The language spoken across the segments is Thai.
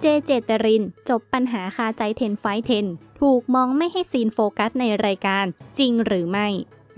เจเจตริน จบปัญหาคาใจเทนไฟเทนถูกมองไม่ให้ซีนโฟกัสในรายการ จริงหรือไม่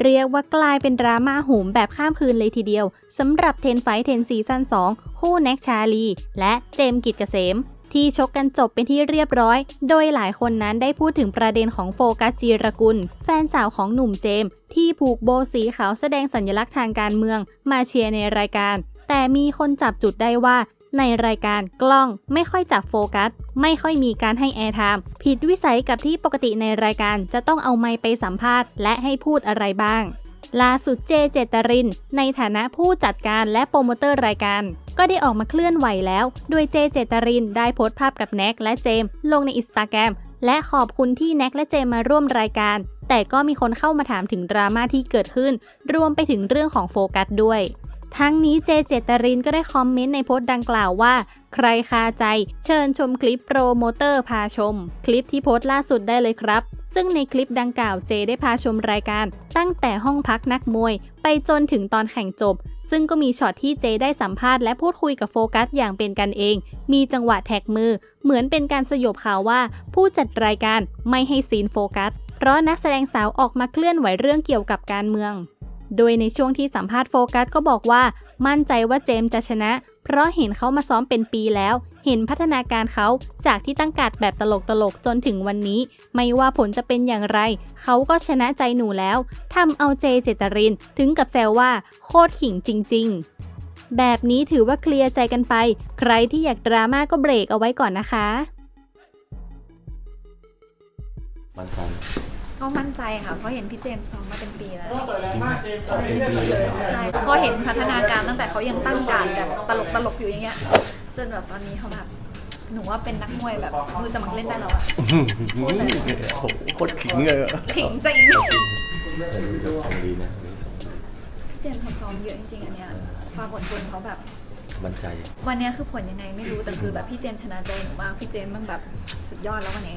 เรียกว่ากลายเป็นดราม่าหูมแบบข้ามคืนเลยทีเดียวสำหรับเทนไฟเทนซีซั่น2 คู่แน็กชาลี และเจมกิจเกษมที่ชกกันจบเป็นที่เรียบร้อย โดยหลายคนนั้นได้พูดถึงประเด็นของโฟกัสจีรกุล แฟนสาวของหนุ่มเจม ที่ผูกโบสีขาวแสดงสัญลักษณ์ทางการเมือง มาเชียร์ในรายการ แต่มีคนจับจุดได้ว่า ในรายการกล้องไม่ค่อยจับโฟกัส ไม่ค่อยมีการให้แอร์ไทม์ผิดวิสัยกับที่ปกติในรายการจะต้องเอาไมค์ไปสัมภาษณ์และให้พูดอะไรบ้าง ล่าสุดเจเจตริน ในฐานะผู้จัดการและโปรโมเตอร์รายการ ก็ได้ออกมาเคลื่อนไหวแล้ว โดยเจเจตรินได้โพสต์ภาพกับแน็กและเจม ลงในอินสตาแกรมและขอบคุณที่แน็กและเจมมาร่วมรายการ แต่ก็มีคนเข้ามาถามถึงดราม่าที่เกิดขึ้น รวมไปถึงเรื่องของโฟกัสด้วย ทั้งนี้เจเจตรินก็ได้คอมเมนต์ในโพสต์ดังกล่าวว่า ใครคาใจเชิญชมคลิปโปรโมเตอร์พาชม คลิปที่โพสต์ล่าสุดได้เลยครับ ซึ่งในคลิปดังกล่าวเจได้พาชมรายการ ตั้งแต่ห้องพักนักมวย ไปจนถึงตอนแข่งจบ ซึ่งก็มีช็อตที่เจได้สัมภาษณ์และพูดคุยกับโฟกัสอย่างเป็นกันเอง มีจังหวะแท็กมือ เหมือนเป็นการสยบข่าวว่า ผู้จัดรายการไม่ให้ซีนโฟกัสเพราะนักแสดงสาวออกมาเคลื่อนไหวเรื่องเกี่ยวกับการเมือง โดยในช่วงที่สัมภาษณ์โฟกัสก็บอกว่า มั่นใจว่าเจมส์จะชนะ เพราะเห็นเขามาซ้อมเป็นปีแล้ว เห็นพัฒนาการเขาจากที่ตั้งการดแบบตลกๆจนถึงวันนี้ ไม่ว่าผลจะเป็นอย่างไร เขาก็ชนะใจหนูแล้วทำเอาเจเจตริน ถึงกับแซวว่า โคตรขิงจริง ๆ แบบนี้ถือว่าเคลียร์ใจกันไป ใครที่อยากดราม่าก็เบรกเอาไว้ก่อนนะคะ มั่นใจ ก็มั่นใจค่ะเพราะเห็นพี่เจมส์ซ้อมมาเป็นปีแล้ว จริงไหมเป็นปีเลยเหรอใช่ก็เห็นพัฒนาการตั้งแต่เขายังตั้งการดแบบตลกตลกๆอยู่อย่างเงี้ย จนแบบตอนนี้เขาแบบหนูว่าเป็นนักมวยแบบมือสมัครเล่นได้แล้วอะโอ้โหโคตรขิงเลยอะถึงจริงแต่ดูจะทำดีนะวันนี้สองดีพี่เจมส์ทำซ้อมเยอะจริงๆอันเนี้ยฟาผลชนเขาแบบ มั่นใจ วันเนี้ยคือผลยังไงไม่รู้แต่คือแบบพี่เจมส์ชนะใจหนูมากพี่เจมส์มันแบบสุดยอดแล้ววันนี้